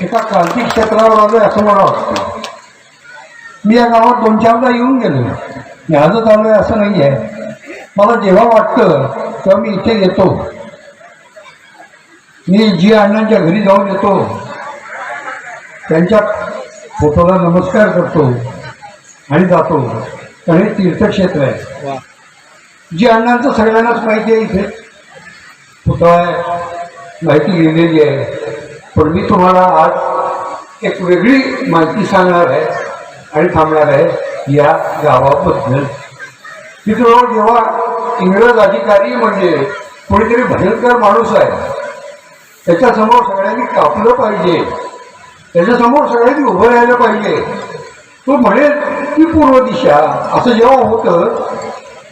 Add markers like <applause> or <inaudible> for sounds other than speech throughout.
एका क्रांती क्षेत्रावर आलोय असं मला वाटतं मी या गावात दोन चारदा येऊन गेलो. मी आजच आलोय असं नाही आहे मला जेव्हा वाटतं तेव्हा मी इथे येतो. मी जी अण्णांच्या घरी जाऊन येतो. त्यांच्या फोटोला नमस्कार करतो आणि जातो. कारण हे तीर्थक्षेत्र आहे. जी अण्णांचं सगळ्यांनाच माहिती आहे इथे. पुतळा आहे. माहिती लिहिलेली आहे. पण मी तुम्हाला आज एक वेगळी माहिती सांगणार आहे आणि थांबणार आहे या गावाबद्दल. तिथं जेव्हा इंग्रज अधिकारी म्हणजे कोणीतरी भयंकर माणूस आहे त्याच्यासमोर सगळ्यांनी कापलं पाहिजे त्याच्यासमोर सगळ्यांनी उभं राहिलं पाहिजे तो म्हणेल की पूर्व दिशा. असं जेव्हा होतं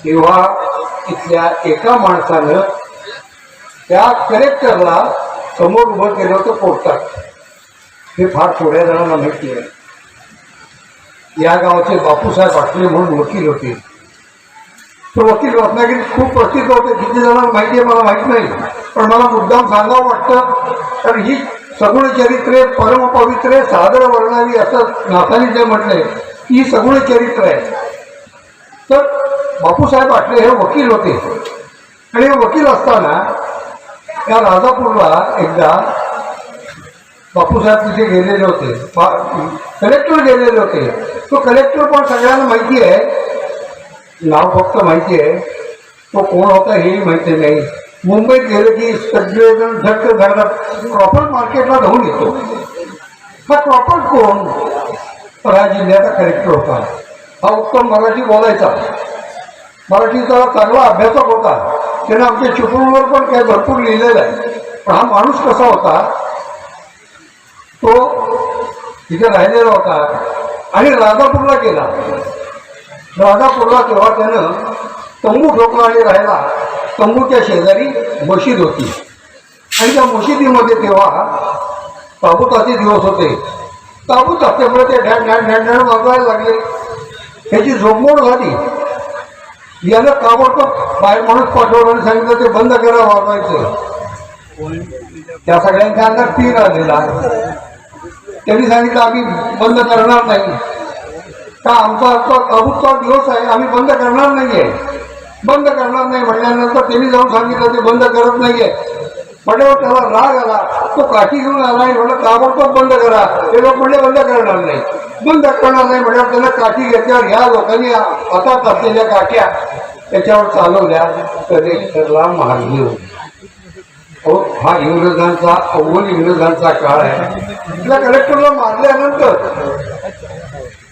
तेव्हा इथल्या एका माणसानं त्या कलेक्टरला समोर उभं केलं होतं कोर्टात हे फार थोड्या जणांना माहिती आहे. या गावाचे बापूसाहेब आठले म्हणून वकील होते. तो वकील रत्नागिरीत खूप प्रसिद्ध होते. किती जणांना माहिती आहे मला माहीत नाही. पण मला मुद्दाम सांगावं वाटतं. तर ही सगुण चरित्रे परमपवित्रे सादर वर्णावी असं नाथानी जे म्हटलंय ही सगुण चरित्र आहे तर बापूसाहेब आठले हे वकील होते. आणि हे वकील असताना त्या राजापूरला एकदा बापूसाहेब तिथे गेलेले होते. कलेक्टर गेलेले होते. तो कलेक्टर पण सगळ्यांना माहिती आहे. नाव फक्त माहिती आहे. तो कोण होता हेही माहिती नाही. मुंबईत गेले की सगळेजण झटक धरतात. प्रॉपर मार्केटला धावून येतो. हा प्रॉपर कोण? तर जिल्ह्याचा कलेक्टर होता. हा उत्तम मराठी बोलायचा. मराठीचा चांगला अभ्यासक होता. त्याने आमच्या चिपळूणवर पण काय भरपूर लिहिलेलं आहे. पण हा माणूस कसा होता? तो तिथे राहिलेला होता आणि राजापूरला गेला. राजापूरला तेव्हा त्यानं तंबू ठोकला आणि राहिला. तंबूच्या शेजारी मशीद होती. आणि त्या मशिदीमध्ये तेव्हा ताबुताचे दिवस होते. ताबूत असल्यामुळे ते ढॅण ढॅण ढॅण ढॅण वाजवायला लागले. ह्याची झोपमोड झाली. यानं ताबडतोब बाहेर माणूस पाठवलं आणि सांगितलं ते बंद करा वाजवायचं. त्या सगळ्यांच्या अंगात तीर आलेला त्यांनी सांगितलं आम्ही बंद करणार नाही. का आमचा आजचा ताबूतचा दिवस आहे आम्ही बंद करणार नाहीये. बंद करणार नाही म्हणल्यानंतर त्यांनी जाऊन सांगितलं ते बंद करत नाहीये. म्हटल्यावर त्याला राग आला तो काठी घेऊन आला आणि म्हणलं ताबडतोब बंद करा. ते लोक म्हणले बंद करणार नाही. बंद करणार नाही म्हणजे त्याला काठी घेतल्यावर ह्या लोकांनी हातात असलेल्या काठ्या. त्याच्यावर चालवल्या कलेक्टरला मारली हो हा इंग्रजांचा अव्वल इंग्रजांचा काळ आहे. त्या कलेक्टरला मारल्यानंतर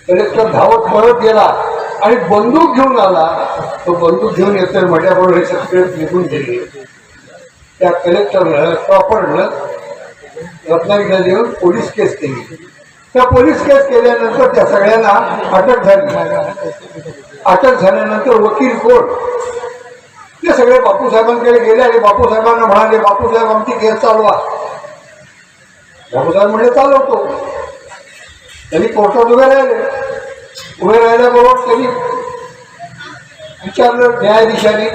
कलेक्टर धावत परत गेला आणि बंदूक घेऊन आला. तो बंदूक घेऊन येतोय म्हटल्याबरोबर हे सगळे निघून गेले. त्या कलेक्टरनं प्रॉपरनं रत्नागिरीला देऊन पोलीस केस केली. त्या पोलीस केस केल्यानंतर त्या सगळ्यांना अटक झाली. अटक झाल्यानंतर वकील कोण? ते सगळे बापूसाहेबांकडे गेले आणि बापूसाहेबांना म्हणाले बापूसाहेब आमची केस चालवा बापूसाहेब म्हणजे चालवतो. त्यांनी कोर्टात उभे राहिले. उभे राहिल्याबरोबर त्यांनी विचारलं न्यायाधीशाने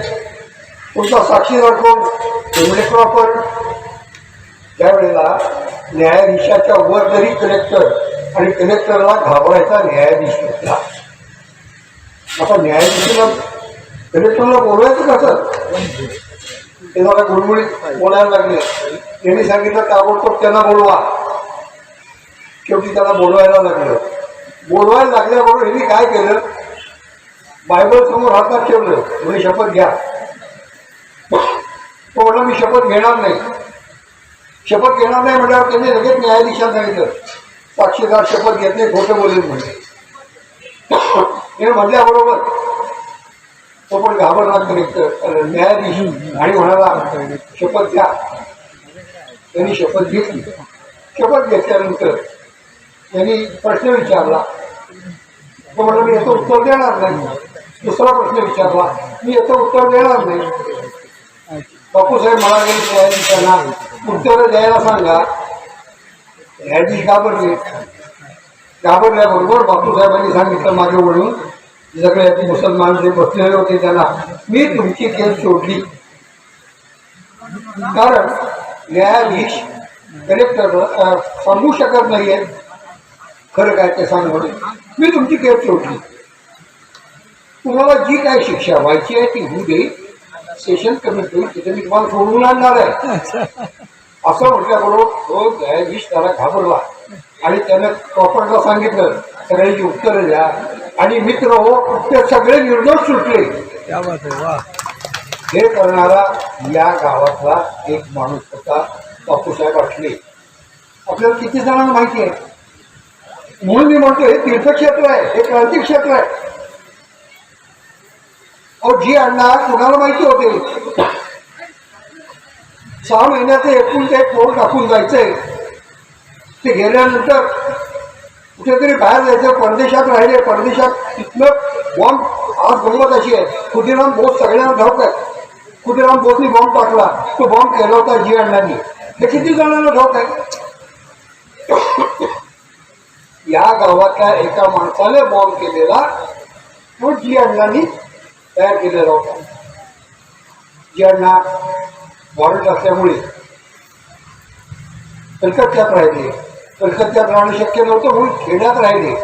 तुमचा साक्षीदार कोण? म्हणजे प्रॉपर. त्यावेळेला न्यायाधीशाच्या वर जरी कलेक्टर आणि कलेक्टरला घाबरायचा न्यायाधीश होता आता न्यायाधीशाला कलेक्टरला बोलवायचं कसं? ते मला गुळगुळीत बोलायला लागले. त्यांनी सांगितलं ताबडतोब त्यांना बोलवा. शेवटी त्याला बोलवायला लागलं. बोलवायला लागल्याबरोबर यांनी काय केलं? बायबल समोर हातात ठेवलं. तुम्ही शपथ घ्या. तो मी शपथ घेणार नाही. शपथ घेणार नाही म्हटल्यावर त्यांनी लगेच न्यायाधीशाला सांगितलं. साक्षीदार शपथ घेत नाही खोटं बोलेल म्हणजे हे म्हटल्याबरोबर तो पण घाबरला कलेक्टर न्यायाधीश आणि म्हणाला शपथ घ्या. त्यांनी शपथ घेतली. शपथ घेतल्यानंतर त्यांनी प्रश्न विचारला. तो म्हटलं मी याचं उत्तर देणार नाही. दुसरा प्रश्न विचारला मी याचं उत्तर देणार नाही. बापूसाहेब तयारी न्यायाधीशांना उत्तर द्यायला सांगा. याची घाबरली. घाबरल्याबरोबर बापूसाहेबांनी सांगितलं माझे वडून सगळे मुसलमान जे बसलेले होते त्यांना मी तुमची केस सोडली. कारण न्यायाधीश कलेक्टर सांगू शकत नाहीये. खरं काय ते सांग म्हणून. मी तुमची केस सोडली. तुम्हाला जी काय शिक्षा व्हायची आहे ती होऊ दे. सेशन कमी होईल तिथे मी तुम्हाला सोडून आणणार आहे. <laughs> असं म्हटल्याबरोबर तो न्यायाधीश त्याला घाबरला. आणि त्यानं प्रॉपरला सांगितलं सगळ्यांची उत्तरं द्या. आणि मित्र हो ते सगळे निर्दोष सुटले. हे करणारा या गावातला एक माणूस होता बापूसाहेब आठले. आपल्याला किती जणांना माहिती आहे? म्हणून मी म्हणतो हे तीर्थक्षेत्र आहे हे क्रांती क्षेत्र आहे. अहो जी अण्णा कोणाला माहिती होते? सहा महिन्याचे एकूण ते फोन टाकून जायचंय. ते गेल्यानंतर कुठेतरी बाहेर जायचं परदेशात राहिले परदेशात तिथलं बॉम्ब आज गंमत अशी आहे. खुदिराम बोस सगळ्यांना धावत आहे खुदिराम बोसनी बॉम्ब टाकला. तो बॉम्ब केला होता जी अण्णांनी. हे किती जणांना धावत आहे या गावातल्या एका माणसाने बॉम्ब केलेला. तो जी अण्णांनी तयार केलेला होता ज्यांना वॉरंट असल्यामुळे कलकत्त्यात राहिले. कलकत्त्यात राहणं शक्य नव्हतं म्हणून खेड्यात राहिले.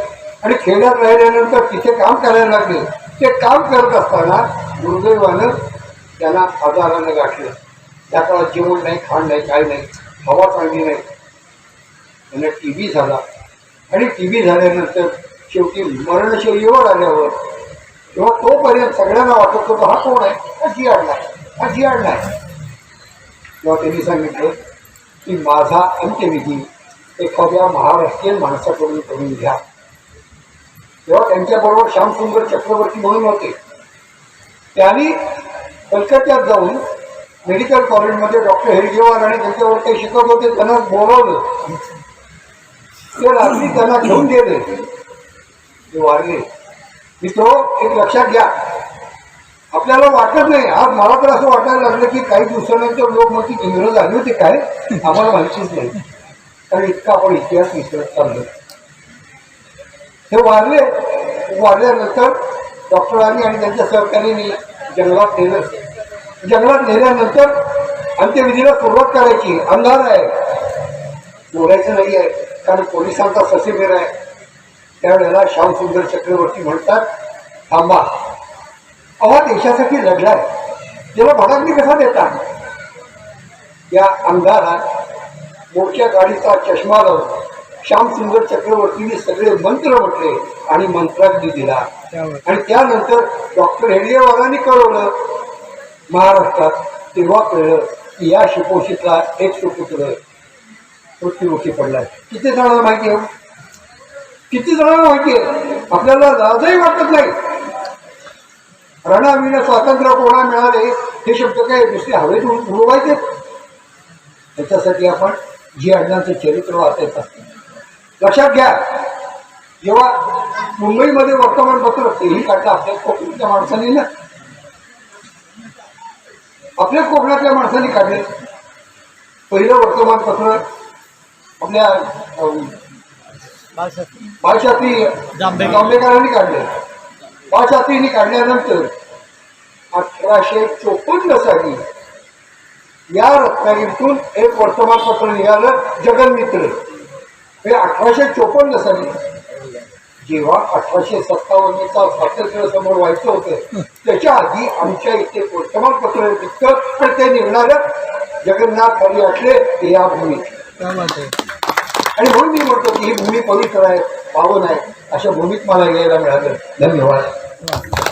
आणि खेड्यात राहिल्यानंतर तिथे काम करायला लागले. ते काम करत असताना दुर्दैवानं त्यांना आजारानं गाठलं. त्या काळात जेवण नाही खाण नाही काय नाही हवा चांगली नाही. त्यांना टी बी झाला. आणि टी बी झाल्यानंतर शेवटी मरणशैलीवर आल्यावर तेव्हा तोपर्यंत सगळ्यांना वाटत होतं हा कोण आहे? हा जी अण्णा हा जी अण्णा आहे तेव्हा त्यांनी सांगितलं की माझा अंत्यविधी एखाद्या महाराष्ट्रीयन माणसाकडून करून घ्या. तेव्हा त्यांच्याबरोबर श्यामसुंदर चक्रवर्ती म्हणून होते. त्यांनी कलकत्त्यात जाऊन मेडिकल कॉलेजमध्ये डॉक्टर हेडगेवार आणि त्यांच्यावर ते शिकत होते त्यांना बोलवलं. ते रात्री त्यांना घेऊन गेले. ते वारले. मित्रो एक लक्षात घ्या. आपल्याला वाटत नाही. आज मला तर असं वाटायला लागलं की काही दिवसानंतर लोक मग ती इंग्रज आली होती काय? आम्हाला माहितीच नाही. कारण इतका आपण इतिहास विसरत चाललो हे वारले वारल्यानंतर डॉक्टरांनी आणि त्यांच्या सहकार्याने जंगलात नेलं. जंगलात नेल्यानंतर अंत्यविधीला सुरुवात करायची. अंधार आहे. बोलायचं नाही आहे. कारण पोलिसांचा ससेबेर आहे. त्यावेळेला श्यामसुंदर चक्रवर्ती म्हणतात थांबा. अवा देशासाठी लढलाय. त्याला भडाकणी कसा देता या अंधारात मोठ्या गाडीचा चष्मा लावून श्यामसुंदर चक्रवर्तीने सगळे मंत्र म्हटले आणि मंत्राग्नी दिला. आणि त्यानंतर डॉक्टर हेडगेवारांनी कळवलं महाराष्ट्रात तेव्हा कळलं की या शिपोशीतला एक सुपुत्र मृत्युमुखी पडलाय. किती जणांना माहिती आहे? किती जणांना माहिती आहे आपल्याला लाजही वाटत नाही. रणाविण स्वातंत्र्य कोणा मिळाले हे शब्द काय? दुसरी हवेत उडवायचे. त्याच्यासाठी आपण जी अण्णांचं चरित्र वाचायचं असतं. लक्षात घ्या. जेव्हा मुंबईमध्ये वर्तमानपत्र तेही काढलं आपल्या कोकणातल्या माणसांनी ना. आपल्या कोकणातल्या माणसांनी काढले पहिलं वर्तमानपत्र आपल्या बाळशास्त्री जांभेकर. जांभेकरांनी काढले. बाळशास्त्रींनी काढल्यानंतर अठराशे चोपन्न साली या रत्नागिरीतून एक वर्तमानपत्र निघालं जगनमित्र. हे अठराशे चोपन्न साली. जेव्हा अठराशे सत्तावन्नचा स्वातंत्र्य समोर व्हायचं होतं त्याच्या आधी आमच्या इथे वर्तमानपत्र निघतं पण ते निघणारं जगन्नाथ हरी असले या भूमीत आणि म्हणून मी म्हणतो की ही भूमी पवित्र आहे पावन आहे अशा भूमीत मला यायला मिळालं. धन्यवाद.